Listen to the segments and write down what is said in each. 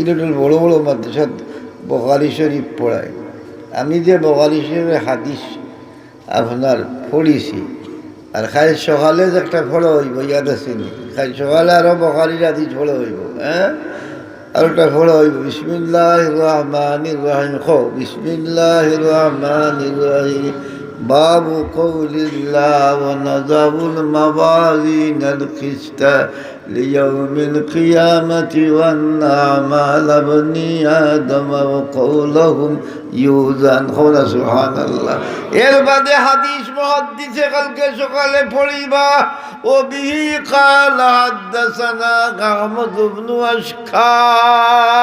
সিলেটের বড় বড় মাদ্রাসাত বখারি শরীফ পড়ায়। আমি যে বখারি শরীফের হাদিস আপনার পড়িছি, আর খাই সকালে যে একটা ফলো হইব, ইয়াদ আসেনি খাই সকালে আরও বখারির হাদিস ফলো হইব হ্যাঁ? আর একটা ফলো হইব বিসমিল্লাহ রহমান রহিম, খো বিসমিল্লাহ রহমান রহিম। باب قول الله ونضع الموازين القسط ليوم القيامة وأن أعمال بني آدم وقولهم يوزن قول سبحان الله এর বাদে হাদিস মুহাদ্দিসে কালকে সকালে পড়িবা ও বিহি قال حدثنا أحمد بن أشكاب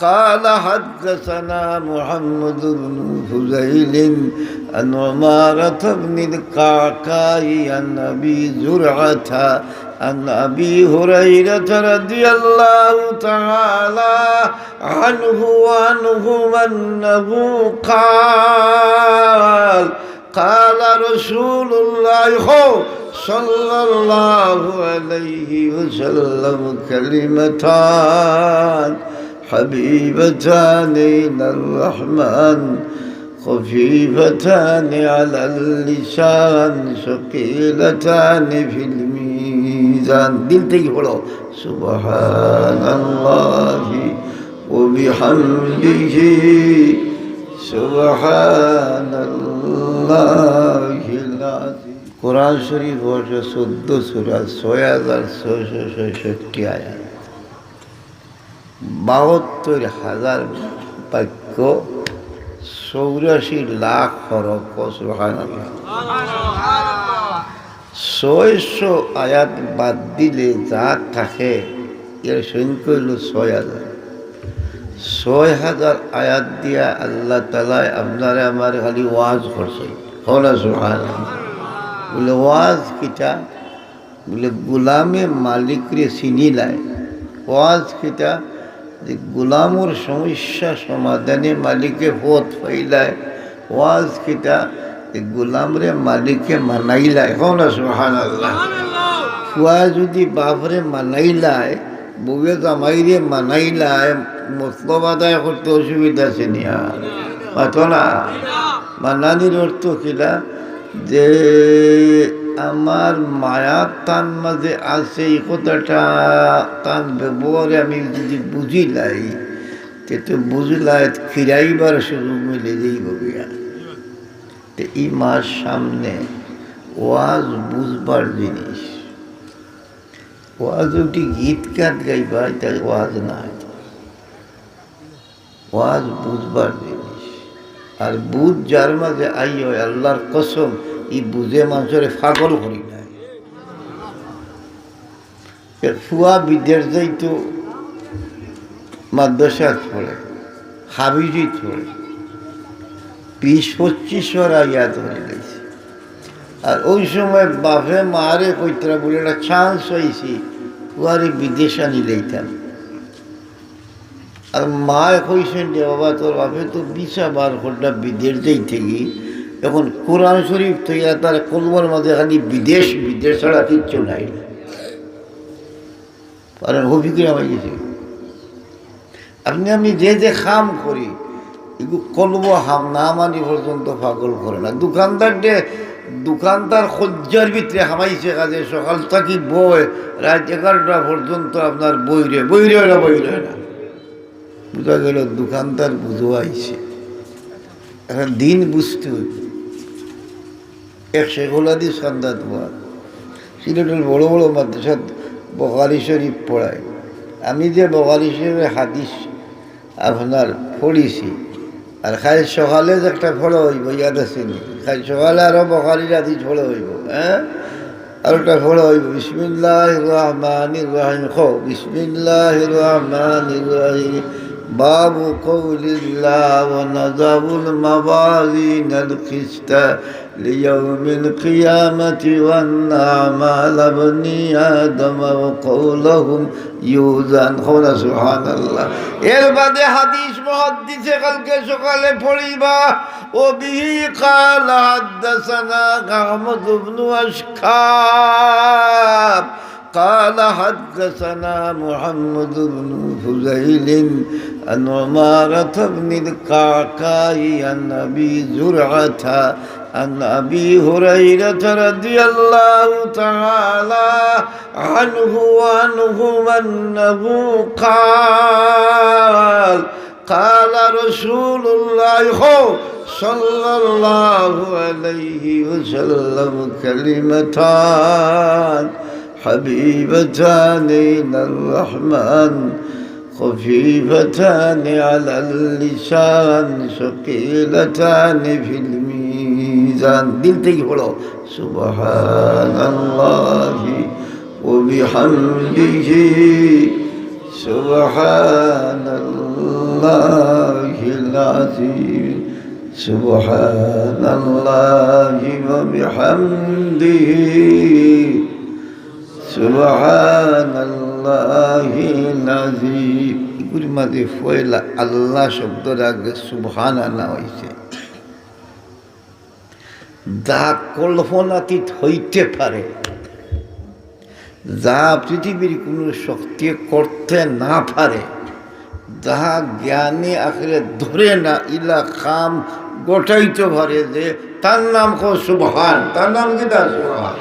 قال حدثنا محمد بن فزيل عن عمارة بن القعقاع عن أبي زرعة عن أبي هريرة رضي الله تعالى عنه وعنه أنه قال قال رسول الله صلى الله عليه وسلم كلمتان. حبيبتان إلى الرحمن خفيفتان على اللسان ثقيلتان في الميزان سبحان الله وبحمده سبحان الله العظيم قرآن شريف ورسول سدو سورہ سویا در سو سو سو شکتی বাহাত্তর হাজার বাক্য চৌরাশি লাখ সুহান ছয়শো আয়াত বাদ দিলে যা থাকে, এর সংখ্যা হইল ছয় হাজার। ছয় হাজার আয়াত দিয়া আল্লাহ তালায় আপনারা আমার খালি ওয়াজ করছে। হলা সুহান বলে, ওয়াজ কিটা? বলে, গোলামে মালিকরে চিনি লাই ওয়াজ কিটা? যে গোলামর সমস্যা সমাধানে মালিকে পথ পাইলায় ওয়াজ কিটা যে গোলামরে মালিকে মানাইলায়। হন সুহান আল্লাহ ফুয়া যদি বাপরে মানাইলায় বউয়ে জামাইরে মানাইলায় মতলব আদায় করতে অসুবিধা আছে নিয়া পাতো না? মানানির অর্থ কিলা যে আমার মায়ার তান মাঝে আছে, এই কথাটা তান ব্যবহারে আমি যদি বুঝিলাই, তো বুঝলাই, ফিরাইবার সুযোগ মিলে যেই ববিয়া তো এই মাস সামনে ওয়াজ বুঝবার জিনিস। ওয়াজ উঠি গীত গান গাইবা এটা ওয়াজ নাই। ওয়াজ বুঝবার জিনিস। আর বুঝ যার মাঝে আই হয় আল্লাহর কসম এই বুঝে মানুষের ফাগল করি নাই। ফুয়া বিদ্যার যাইতো মাদ্রাসাত পড়ে হাবিজিত পড়ে বিশ পঁচিশশোর আয়াত হয়ে গেছে। আর ওই সময় বাপে মারে কইতরা বলে, একটা চান্স হয়েছি ফুয়ারে বিদেশ আনি লইতাম আর মা কইছেন যে, বাবা, তোর বাপে তো বিশা বার ঘণ্টা বিদেশ যাই থেকে এখন কোরআন শরীফ থেকে তার কলমার মাঝে খালি বিদেশ বিদেশ ছাড়া কিচ্ছু নাই। কারণ অভিজ্ঞতা হয়ে গেছে। আপনি, আমি যে যে খাম করি কলব হাম না মানি পর্যন্ত পাগল করে না। দোকানদার যে, দোকানদার সজ্জার ভিতরে হামাইছে কাজে, সকাল থাকি বই রাত এগারোটা পর্যন্ত আপনার বইরে বইরে না বইরে না। বোঝা গেল দোকানদার বুঝো আইছে দিন বুঝতে হইব। এক শেখুল হাদিস খান্দা তোমার। সিলেটের বড় বড় মাদ্রাসাত বখারি শরীফ পড়ায়। আমি যে বখারি শরীফের হাদিস আপনার পড়িছি, আর খাই সকালে যে একটা ফলো হইব, ইয়াদ আসেনি খাই সকালে আরও বখারির হাদিস ফলো হইব হ্যাঁ? আর একটা ফলো হইব বিসমিল্লাহ রহমান রহিম। খো বিসমিল্লাহ রহমান রহিম। باب قول الله ونضع الموازين القسط ليوم القيامة وأن أعمال بني آدم وقولهم يوزن قول سبحان الله এর বাদে হাদিস মুহাদ্দিসে কালকে সকালে পড়িবা ও বিহি قال حدثنا أحمد بن أشكاب قال حدثنا محمد بن فزيل عن عمارة بن القعقاع عن أبي زرعة عن أبي هريرة رضي الله تعالى عنه وعنهم أنه قال قال رسول الله صلى الله عليه وسلم كلمتان. حبيبتان إلى الرحمن خفيفتان على اللسان ثقيلتان في الميزان. سبحان الله وبحمده سبحان الله العظيم سبحان الله وبحمده. সুবাহির মাঝে ফয়লা, আল্লাহ শব্দর আগে আনা হয়েছে যা কল্পনাতীত হইতে পারে, যা পৃথিবীর কোনো শক্তি করতে না পারে যাহা জ্ঞানী আখরে ধরে না, ইলা খাম গোটাইতে পারে যে, তার নাম কো সুবহান। তার নাম কি তার সুবহান?